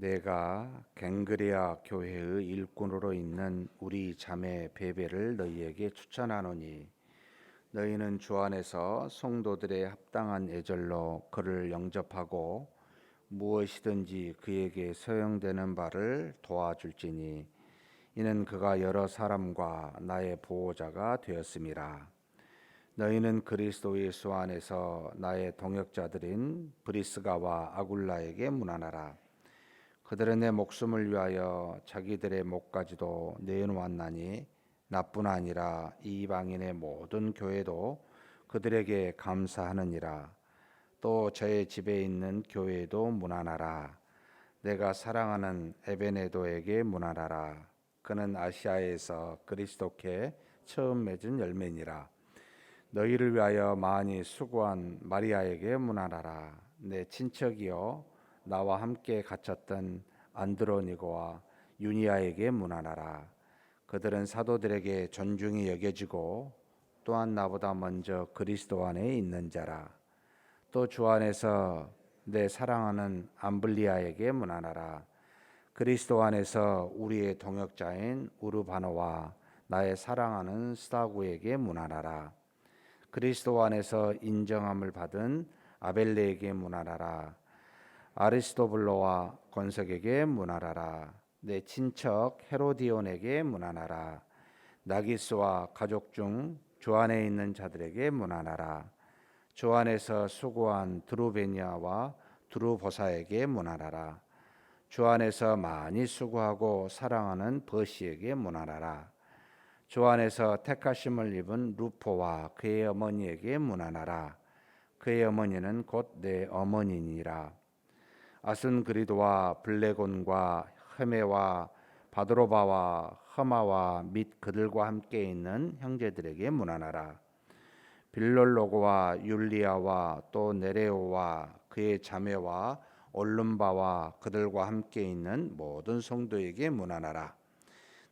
내가 갱그레아 교회의 일꾼으로 있는 우리 자매 베베를 너희에게 추천하노니 너희는 주 안에서 성도들의 합당한 애절로 그를 영접하고 무엇이든지 그에게 소용되는 바를 도와줄지니 이는 그가 여러 사람과 나의 보호자가 되었음이라 너희는 그리스도 예수 안에서 나의 동역자들인 브리스가와 아굴라에게 문안하라 그들은 내 목숨을 위하여 자기들의 목까지도 내놓았나니 나뿐 아니라 이방인의 모든 교회도 그들에게 감사하느니라. 또 저의 집에 있는 교회도 문안하라. 내가 사랑하는 에베네도에게 문안하라. 그는 아시아에서 그리스도께 처음 맺은 열매니라. 너희를 위하여 많이 수고한 마리아에게 문안하라. 내 친척이요 나와 함께 갇혔던 안드로니고와 유니아에게 문안하라. 그들은 사도들에게 존중이 여겨지고 또한 나보다 먼저 그리스도 안에 있는 자라. 또 주 안에서 내 사랑하는 암블리아에게 문안하라. 그리스도 안에서 우리의 동역자인 우르바노와 나의 사랑하는 스타구에게 문안하라. 그리스도 안에서 인정함을 받은 아벨레에게 문안하라 아리스토블로와 권석에게 문안하라. 내 친척 헤로디온에게 문안하라. 나기스와 가족 중주 안에 있는 자들에게 문안하라. 주 안에서 수고한 드루베니아와 드루보사에게 문안하라. 주 안에서 많이 수고하고 사랑하는 버시에게 문안하라. 주 안에서 택하심을 입은 루포와 그의 어머니에게 문안하라. 그의 어머니는 곧 내 어머니니라 아순그리도와 블레곤과 헤메와 바드로바와 허마와 및 그들과 함께 있는 형제들에게 문안하라. 빌롤로고와 율리아와 또 네레오와 그의 자매와 올름바와 그들과 함께 있는 모든 성도에게 문안하라.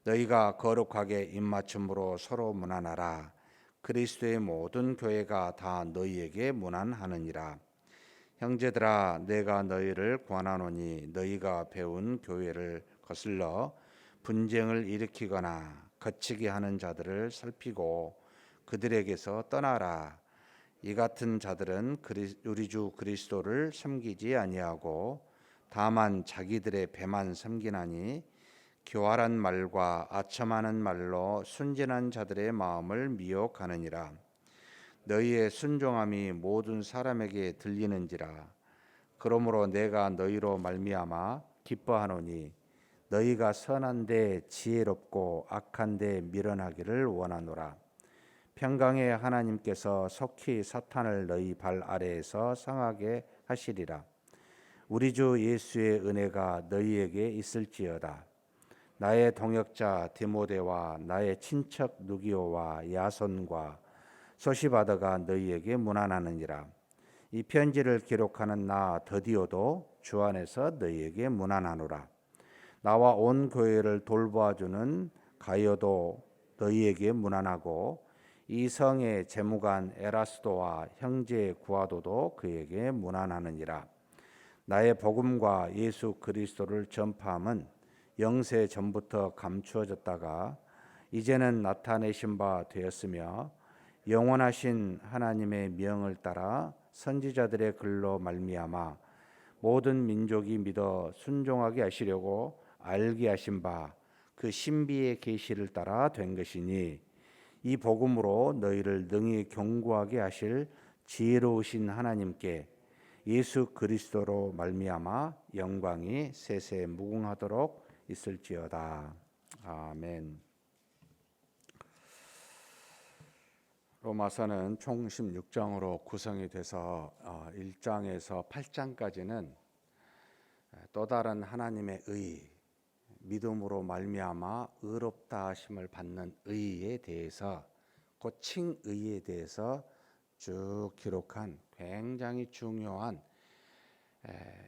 너희가 거룩하게 입맞춤으로 서로 문안하라. 그리스도의 모든 교회가 다 너희에게 문안하느니라. 형제들아 내가 너희를 권하노니 너희가 배운 교회를 거슬러 분쟁을 일으키거나 거치게 하는 자들을 살피고 그들에게서 떠나라. 이 같은 자들은 우리 주 그리스도를 섬기지 아니하고 다만 자기들의 배만 섬기나니 교활한 말과 아첨하는 말로 순진한 자들의 마음을 미혹하느니라 너희의 순종함이 모든 사람에게 들리는지라. 그러므로 내가 너희로 말미암아 기뻐하노니 너희가 선한데 지혜롭고 악한데 미련하기를 원하노라. 평강의 하나님께서 속히 사탄을 너희 발 아래에서 상하게 하시리라. 우리 주 예수의 은혜가 너희에게 있을지어다. 나의 동역자 디모데와 나의 친척 누기오와 야손과 소시바드가 너희에게 문안하느니라. 이 편지를 기록하는 나 더디오도 주 안에서 너희에게 문안하노라. 나와 온 교회를 돌보아주는 가요도 너희에게 문안하고 이 성의 재무관 에라스도와 형제 구아도도 그에게 문안하느니라. 나의 복음과 예수 그리스도를 전파함은 영세 전부터 감추어졌다가 이제는 나타내신 바 되었으며 영원하신 하나님의 명을 따라 선지자들의 글로 말미암아 모든 민족이 믿어 순종하게 하시려고 알게 하신 바 그 신비의 계시를 따라 된 것이니 이 복음으로 너희를 능히 경고하게 하실 지혜로우신 하나님께 예수 그리스도로 말미암아 영광이 세세 무궁하도록 있을지어다. 아멘. 로마서는 총 16장으로 구성이 돼서 1장에서 어, 8장까지는 또 다른 하나님의 의, 믿음으로 말미암아 의롭다 하심을 받는 의에 대해서 그 칭의에 대해서 쭉 기록한 굉장히 중요한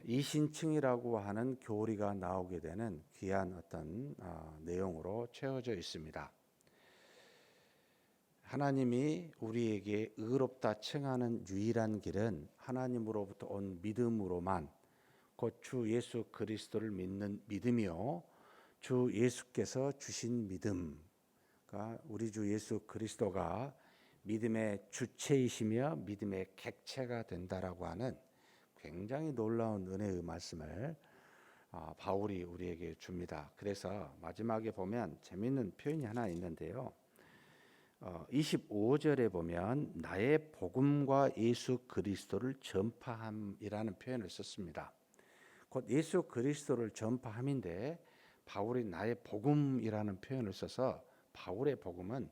이신칭이라고 하는 교리가 나오게 되는 귀한 어떤 어, 내용으로 채워져 있습니다. 하나님이 우리에게 의롭다 칭하는 유일한 길은 하나님으로부터 온 믿음으로만 곧주 예수 그리스도를 믿는 믿음이요 주 예수께서 주신 믿음가 우리 주 예수 그리스도가 믿음의 주체이시며 믿음의 객체가 된다라고 하는 굉장히 놀라운 은혜의 말씀을 아, 바울이 우리에게 줍니다. 그래서 마지막에 보면 재미있는 표현이 하나 있는데요. 어, 25절에 보면 나의 복음과 예수 그리스도를 전파함이라는 표현을 썼습니다. 곧 예수 그리스도를 전파함인데 바울이 나의 복음이라는 표현을 써서 바울의 복음은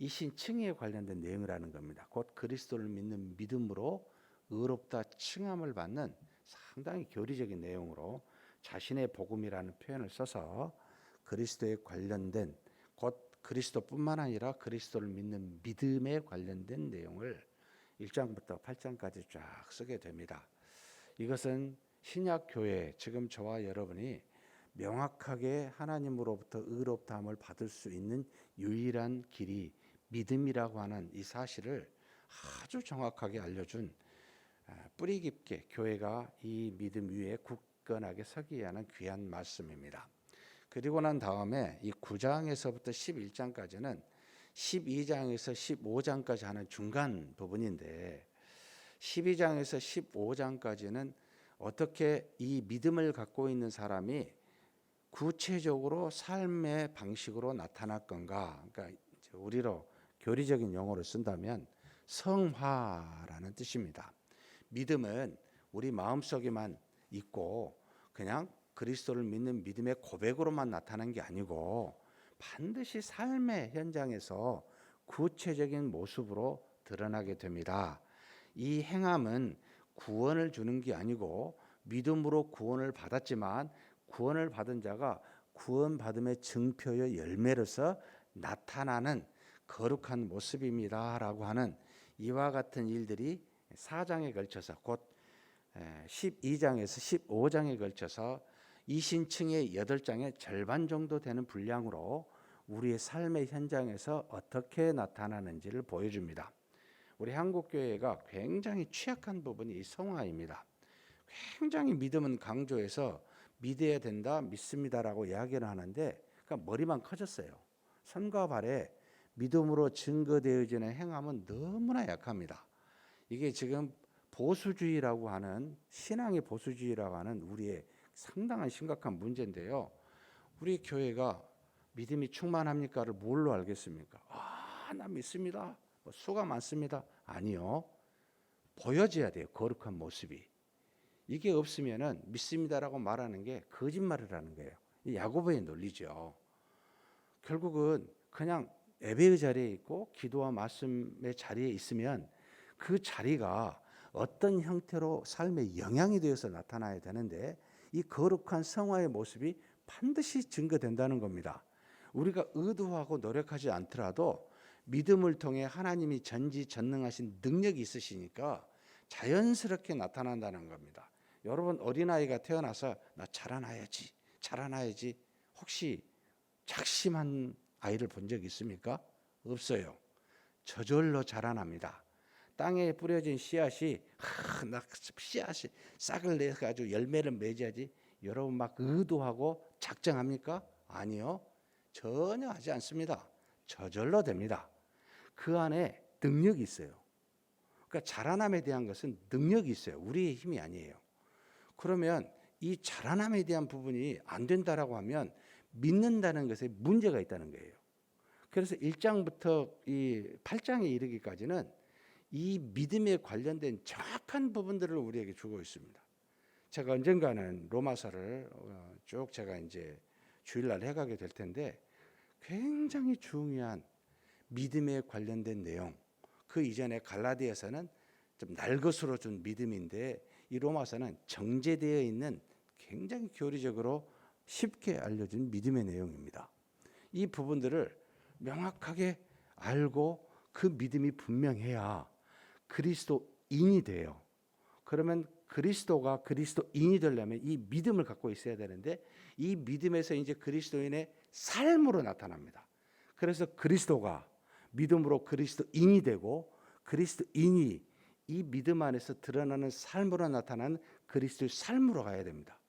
이 신 칭에 관련된 내용이라는 겁니다. 곧 그리스도를 믿는 믿음으로 의롭다 칭함을 받는 상당히 교리적인 내용으로 자신의 복음이라는 표현을 써서 그리스도에 관련된 곧 그리스도뿐만 아니라 그리스도를 믿는 믿음에 관련된 내용을 1장부터 8장까지 쫙 쓰게 됩니다. 이것은 신약 교회 지금 저와 여러분이 명확하게 하나님으로부터 의롭다함을 받을 수 있는 유일한 길이 믿음이라고 하는 이 사실을 아주 정확하게 알려준 아, 뿌리 깊게 교회가 이 믿음 위에 굳건하게 서기 하는 귀한 말씀입니다. 그리고 난 다음에 이 9장에서부터 11장까지는 12장에서 15장까지 하는 중간 부분인데 12장에서 15장까지는 어떻게 이 믿음을 갖고 있는 사람이 구체적으로 삶의 방식으로 나타날 건가? 그러니까 우리로 교리적인 용어를 쓴다면 성화라는 뜻입니다. 믿음은 우리 마음속에만 있고 그냥 그리스도를 믿는 믿음의 고백으로만 나타나는 게 아니고 반드시 삶의 현장에서 구체적인 모습으로 드러나게 됩니다. 이 행함은 구원을 주는 게 아니고 믿음으로 구원을 받았지만 구원을 받은 자가 구원받음의 증표여 열매로서 나타나는 거룩한 모습입니다라고 하는 이와 같은 일들이 4장에 걸쳐서 곧 12장에서 15장에 걸쳐서 이 신층의 8장의 절반 정도 되는 분량으로 우리의 삶의 현장에서 어떻게 나타나는지를 보여줍니다. 우리 한국 교회가 굉장히 취약한 부분이 이 성화입니다. 굉장히 믿음은 강조해서 믿어야 된다, 믿습니다라고 이야기를 하는데 그러니까 머리만 커졌어요. 선과 발에 믿음으로 증거되어지는 행함은 너무나 약합니다. 이게 지금 보수주의라고 하는 신앙의 보수주의라고 하는 우리의 상당한 심각한 문제인데요. 우리 교회가 믿음이 충만합니까를 뭘로 알겠습니까? 아, 나 믿습니다. 뭐 수가 많습니다. 아니요. 보여져야 돼요. 거룩한 모습이. 이게 없으면은 믿습니다라고 말하는 게 거짓말을 하는 거예요. 이 야고보의 논리죠. 결국은 그냥 예배의 자리에 있고 기도와 말씀의 자리에 있으면 그 자리가 어떤 형태로 삶의 영향이 되어서 나타나야 되는데 이 거룩한 성화의 모습이 반드시 증거된다는 겁니다. 우리가 의도하고 노력하지 않더라도 믿음을 통해 하나님이 전지전능하신 능력이 있으시니까 자연스럽게 나타난다는 겁니다. 여러분 어린아이가 태어나서 나 자라나야지 자라나야지 혹시 작심한 아이를 본 적 있습니까? 없어요. 저절로 자라납니다. 땅에 뿌려진 씨앗이 하, 나 씨앗이 싹을 내 가지고 열매를 맺어야지. 여러분 막 의도하고 작정합니까? 아니요. 전혀 하지 않습니다. 저절로 됩니다. 그 안에 능력이 있어요. 그러니까 자라남에 대한 것은 능력이 있어요. 우리의 힘이 아니에요. 그러면 이 자라남에 대한 부분이 안 된다라고 하면 믿는다는 것에 문제가 있다는 거예요. 그래서 1장부터 이 8장에 이르기까지는 이 믿음에 관련된 정확한 부분들을 우리에게 주고 있습니다. 제가 언젠가는 로마서를 어, 쭉 제가 이제 주일날 해가게 될 텐데 굉장히 중요한 믿음에 관련된 내용. 그 이전에 갈라디아서는 좀 날것으로 준 믿음인데 이 로마서는 정제되어 있는 굉장히 교리적으로 쉽게 알려진 믿음의 내용입니다. 이 부분들을 명확하게 알고 그 믿음이 분명해야 그리스도인이 돼요. 그러면 그리스도가 그리스도인이 되려면 이 믿음을 갖고 있어야 되는데 이 믿음에서 이제 그리스도인의 삶으로 나타납니다. 그래서 그리스도가 믿음으로 그리스도인이 되고 그리스도인이 이 믿음 안에서 드러나는 삶으로 나타나는 그리스도의 삶으로 가야 됩니다.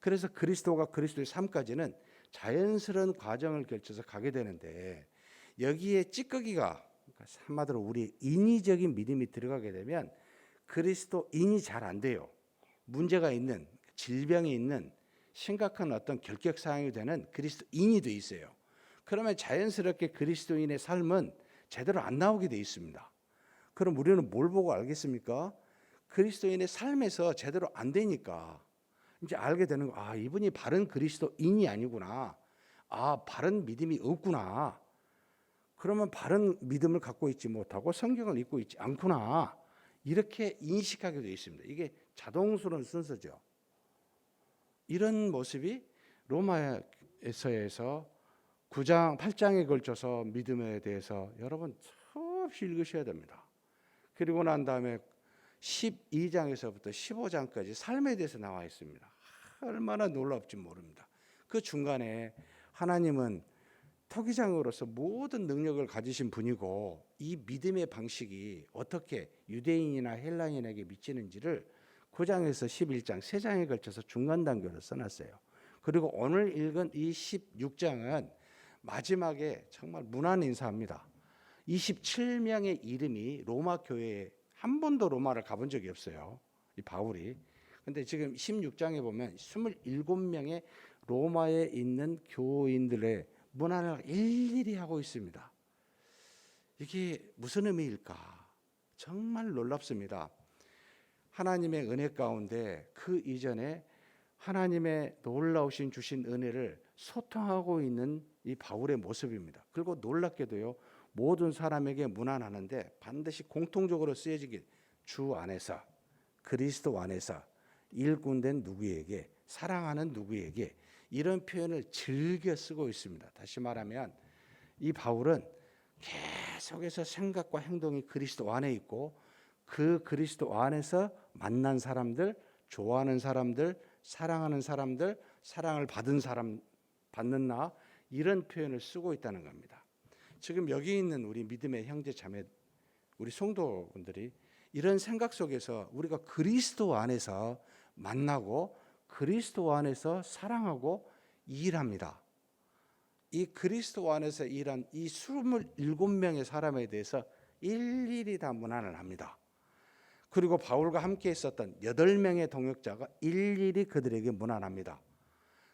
그래서 그리스도가 그리스도의 삶까지는 자연스러운 과정을 거쳐서 가게 되는데 여기에 찌꺼기가 그러니까 한마디로 우리 인위적인 믿음이 들어가게 되면 그리스도인이 잘 안 돼요. 문제가 있는 질병이 있는 심각한 어떤 결격 사항이 되는 그리스도인이 돼 있어요. 그러면 자연스럽게 그리스도인의 삶은 제대로 안 나오게 돼 있습니다. 그럼 우리는 뭘 보고 알겠습니까? 그리스도인의 삶에서 제대로 안 되니까 이제 알게 되는 거. 아, 이분이 바른 그리스도인이 아니구나. 아, 바른 믿음이 없구나. 그러면 바른 믿음을 갖고 있지 못하고 성경을 읽고 있지 않구나. 이렇게 인식하게 되어 있습니다. 이게 자동스러운 순서죠. 이런 모습이 로마에서에서 9장, 8장에 걸쳐서 믿음에 대해서 여러분 수없이 읽으셔야 됩니다. 그리고 난 다음에 12장에서부터 15장까지 삶에 대해서 나와 있습니다. 얼마나 놀랍지 모릅니다. 그 중간에 하나님은 토기장으로서 모든 능력을 가지신 분이고 이 믿음의 방식이 어떻게 유대인이나 헬라인에게 미치는지를 9장에서 11장 세 장에 걸쳐서 중간 단계로 써놨어요. 그리고 오늘 읽은 이 16장은 마지막에 정말 문안 인사합니다. 27명의 이름이 로마 교회에 한 번도 로마를 가본 적이 없어요. 이 바울이. 근데 지금 16장에 보면 27명의 로마에 있는 교인들의 문안을 일일이 하고 있습니다. 이게 무슨 의미일까? 정말 놀랍습니다. 하나님의 은혜 가운데 그 이전에 하나님의 놀라우신 주신 은혜를 소통하고 있는 이 바울의 모습입니다. 그리고 놀랍게도요. 모든 사람에게 문안하는데 반드시 공통적으로 쓰여지길 주 안에서 그리스도 안에서 일꾼된 누구에게 사랑하는 누구에게 이런 표현을 즐겨 쓰고 있습니다. 다시 말하면 이 바울은 계속해서 생각과 행동이 그리스도 안에 있고 그 그리스도 안에서 만난 사람들, 좋아하는 사람들, 사랑하는 사람들, 사랑을 받은 사람 받는 나 이런 표현을 쓰고 있다는 겁니다. 지금 여기 있는 우리 믿음의 형제 자매 우리 성도분들이 이런 생각 속에서 우리가 그리스도 안에서 만나고 그리스도 안에서 사랑하고 일합니다. 이 그리스도 안에서 일한 이 27명의 사람에 대해서 일일이 다 문안을 합니다. 그리고 바울과 함께 있었던 8명의 동역자가 일일이 그들에게 문안합니다.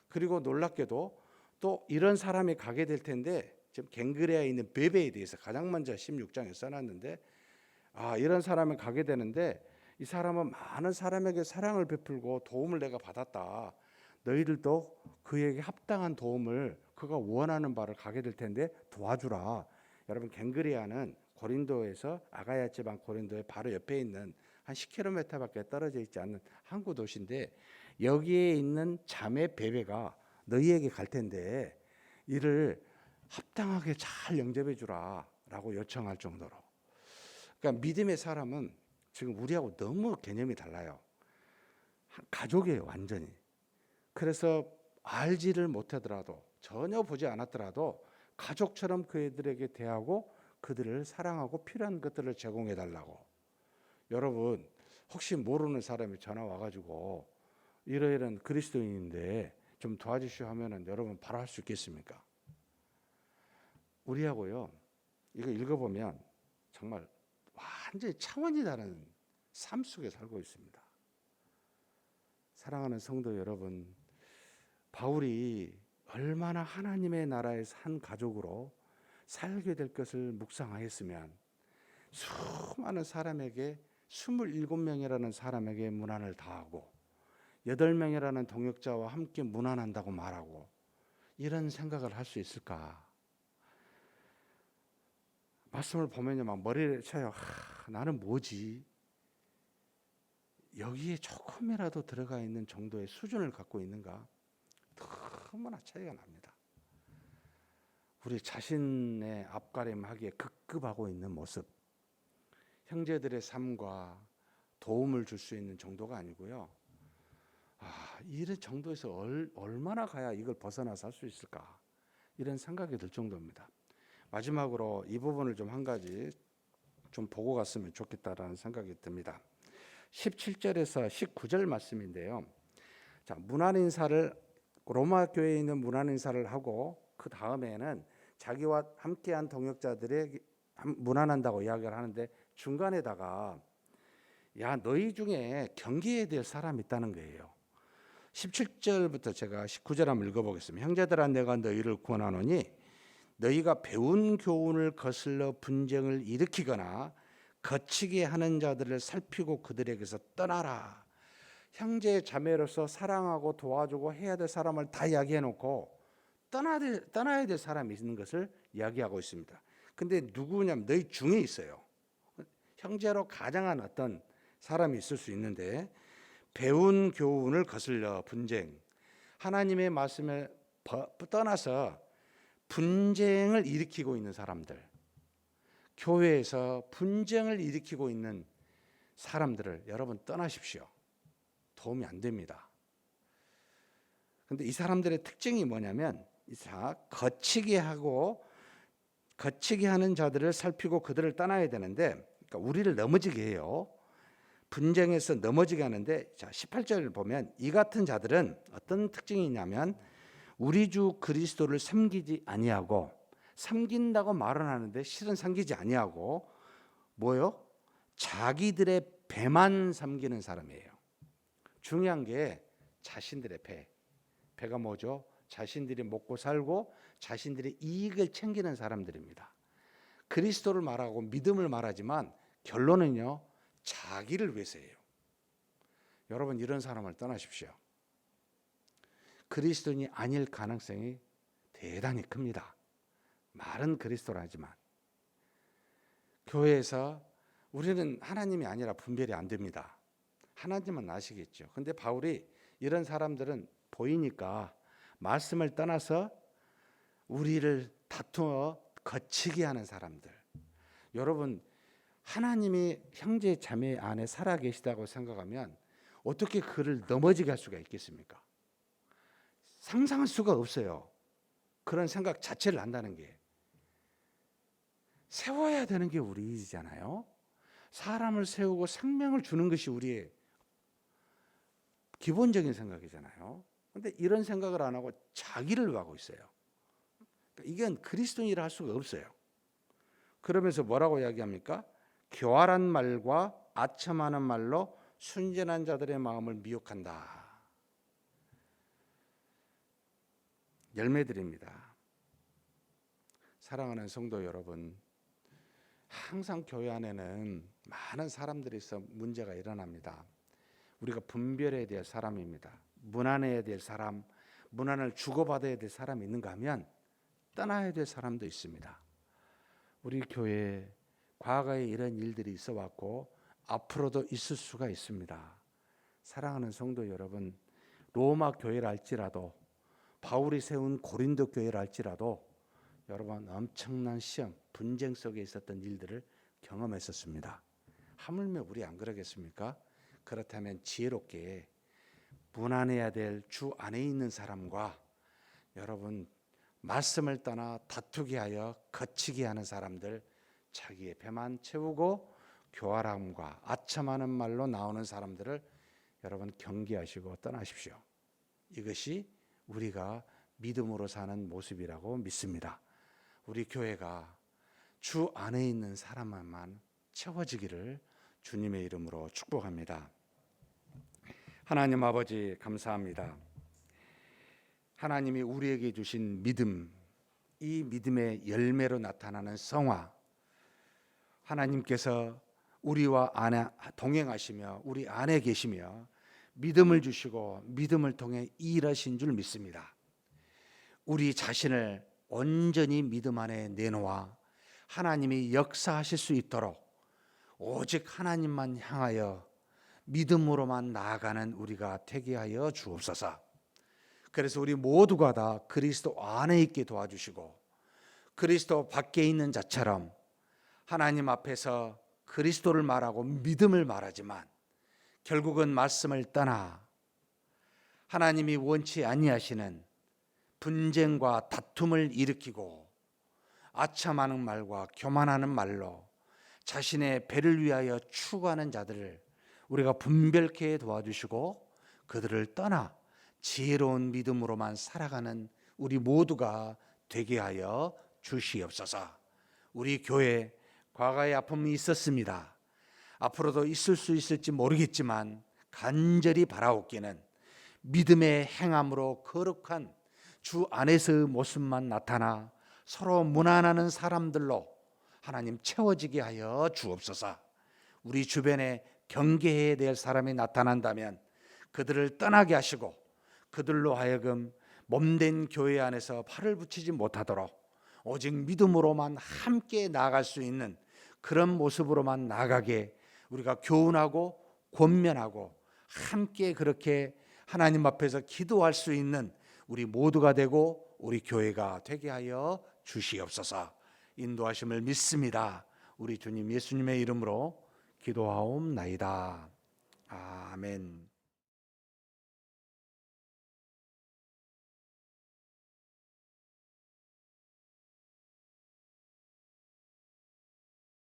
그리고 놀랍게도 또 이런 사람이 가게 될 텐데 지금 갱그레아에 있는 베베에 대해서 가장 먼저 16장에 써놨는데 아 이런 사람이 가게 되는데 이 사람은 많은 사람에게 사랑을 베풀고 도움을 내가 받았다. 너희들도 그에게 합당한 도움을 그가 원하는 바를 가게 될 텐데 도와주라. 여러분 갱그리아는 고린도에서 아가야 지방 고린도의 바로 옆에 있는 한 10km밖에 떨어져 있지 않는 항구 도시인데 여기에 있는 자매 베베가 너희에게 갈 텐데 이를 합당하게 잘 영접해 주라라고 요청할 정도로. 그러니까 믿음의 사람은 지금 우리하고 너무 개념이 달라요. 가족이에요, 완전히. 그래서 알지를 못하더라도 전혀 보지 않았더라도 가족처럼 그들에게 대하고 그들을 사랑하고 필요한 것들을 제공해 달라고. 여러분 혹시 모르는 사람이 전화 와가지고 이러이런 그리스도인인데 좀 도와주시오 하면은 여러분 바로 할 수 있겠습니까? 우리하고요 이거 읽어보면 정말 완전히 차원이 다른 삶 속에 살고 있습니다. 사랑하는 성도 여러분, 바울이 얼마나 하나님의 나라의 한 가족으로 살게 될 것을 묵상하였으면 수많은 사람에게 27명이라는 사람에게 문안을 다하고 8명이라는 동역자와 함께 문안한다고 말하고 이런 생각을 할 수 있을까? 말씀을 보면요, 막 머리를 쳐요. 하, 나는 뭐지? 여기에 조금이라도 들어가 있는 정도의 수준을 갖고 있는가? 너무나 차이가 납니다. 우리 자신의 앞가림하기에 급급하고 있는 모습, 형제들의 삶과 도움을 줄 수 있는 정도가 아니고요. 아, 이런 정도에서 얼, 얼마나 가야 이걸 벗어나서 할수 있을까? 이런 생각이 들 정도입니다. 마지막으로 이 부분을 좀 한 가지 좀 보고 갔으면 좋겠다라는 생각이 듭니다. 17절에서 19절 말씀인데요. 자, 문안 인사를 로마 교회에 있는 문안 인사를 하고 그 다음에는 자기와 함께한 동역자들의 문안한다고 이야기를 하는데 중간에다가 야 너희 중에 경계해야 될 사람이 있다는 거예요. 17절부터 제가 19절 한번 읽어보겠습니다. 형제들아 내가 너희를 권하노니 너희가 배운 교훈을 거슬러 분쟁을 일으키거나 거치게 하는 자들을 살피고 그들에게서 떠나라. 형제 자매로서 사랑하고 도와주고 해야 될 사람을 다 이야기해 놓고 떠나야 될, 사람이 있는 것을 이야기하고 있습니다. 근데 누구냐면 너희 중에 있어요. 형제로 가장한 어떤 사람이 있을 수 있는데 배운 교훈을 거슬려 분쟁 하나님의 말씀을 버- 떠나서 분쟁을 일으키고 있는 사람들 교회에서 분쟁을 일으키고 있는 사람들을 여러분 떠나십시오. 도움이 안 됩니다. 근데 이 사람들의 특징이 뭐냐면 자 거치게 하고 거치게 하는 자들을 살피고 그들을 떠나야 되는데 그러니까 우리를 넘어지게 해요. 분쟁에서 넘어지게 하는데 자 18절을 보면 이 같은 자들은 어떤 특징이 있냐면 우리 주 그리스도를 섬기지 아니하고 섬긴다고 말은 하는데 실은 섬기지 아니하고 뭐요? 자기들의 배만 섬기는 사람이에요. 중요한 게 자신들의 배. 배가 뭐죠? 자신들이 먹고 살고 자신들의 이익을 챙기는 사람들입니다. 그리스도를 말하고 믿음을 말하지만 결론은요. 자기를 위해서예요. 여러분 이런 사람을 떠나십시오. 그리스도인이 아닐 가능성이 대단히 큽니다. 말은 그리스도라지만 교회에서 우리는 하나님이 아니라 분별이 안 됩니다. 하나님만 아시겠죠. 근데 바울이 이런 사람들은 보이니까 말씀을 떠나서 우리를 다투어 거치게 하는 사람들. 여러분 하나님이 형제 자매 안에 살아 계시다고 생각하면 어떻게 그를 넘어지게 할 수가 있겠습니까? 상상할 수가 없어요. 그런 생각 자체를 한다는 게 세워야 되는 게 우리잖아요. 사람을 세우고 생명을 주는 것이 우리의 기본적인 생각이잖아요. 근데 이런 생각을 안 하고 자기를 하고 있어요. 그러니까 이건 그리스도인이라 할 수가 없어요. 그러면서 뭐라고 이야기합니까? 교활한 말과 아첨하는 말로 순전한 자들의 마음을 미혹한다. 열매드립니다. 사랑하는 성도 여러분, 항상 교회 안에는 많은 사람들이 있어 문제가 일어납니다. 우리가 분별해야 될 사람입니다. 문안해야 될 사람, 문안을 주고받아야 될 사람이 있는가 하면 떠나야 될 사람도 있습니다. 우리 교회에 과거에 이런 일들이 있어 왔고 앞으로도 있을 수가 있습니다. 사랑하는 성도 여러분, 로마 교회를 할지라도 바울이 세운 고린도 교회를 할지라도 여러분 엄청난 시험, 분쟁 속에 있었던 일들을 경험했었습니다. 하물며 우리 안 그러겠습니까? 그렇다면 지혜롭게 무난해야 될 주 안에 있는 사람과 여러분 말씀을 떠나 다투게 하여 거치게 하는 사람들 자기의 배만 채우고 교활함과 아첨하는 말로 나오는 사람들을 여러분 경계하시고 떠나십시오. 이것이 우리가 믿음으로 사는 모습이라고 믿습니다. 우리 교회가 주 안에 있는 사람만 채워지기를 주님의 이름으로 축복합니다. 하나님 아버지 감사합니다. 하나님이 우리에게 주신 믿음, 이 믿음의 열매로 나타나는 성화, 하나님께서 우리와 안에 동행하시며 우리 안에 계시며 믿음을 주시고 믿음을 통해 일하신 줄 믿습니다. 우리 자신을 온전히 믿음 안에 내놓아 하나님이 역사하실 수 있도록 오직 하나님만 향하여 믿음으로만 나아가는 우리가 되게 하여 주옵소서. 그래서 우리 모두가 다 그리스도 안에 있게 도와주시고 그리스도 밖에 있는 자처럼 하나님 앞에서 그리스도를 말하고 믿음을 말하지만 결국은 말씀을 떠나 하나님이 원치 아니하시는 분쟁과 다툼을 일으키고 아첨하는 말과 교만하는 말로 자신의 배를 위하여 추구하는 자들을 우리가 분별케 도와주시고 그들을 떠나 지혜로운 믿음으로만 살아가는 우리 모두가 되게 하여 주시옵소서. 우리 교회 과거의 아픔이 있었습니다. 앞으로도 있을 수 있을지 모르겠지만 간절히 바라옵기는 믿음의 행함으로 거룩한 주 안에서의 모습만 나타나 서로 무난하는 사람들로 하나님 채워지게 하여 주옵소서. 우리 주변에 경계해야 될 사람이 나타난다면 그들을 떠나게 하시고 그들로 하여금 몸된 교회 안에서 팔을 붙이지 못하도록 오직 믿음으로만 함께 나아갈 수 있는 그런 모습으로만 나가게 우리가 교훈하고 권면하고 함께 그렇게 하나님 앞에서 기도할 수 있는 우리 모두가 되고 우리 교회가 되게 하여 주시옵소서. 인도하심을 믿습니다. 우리 주님 예수님의 이름으로 기도하옵나이다. 아멘.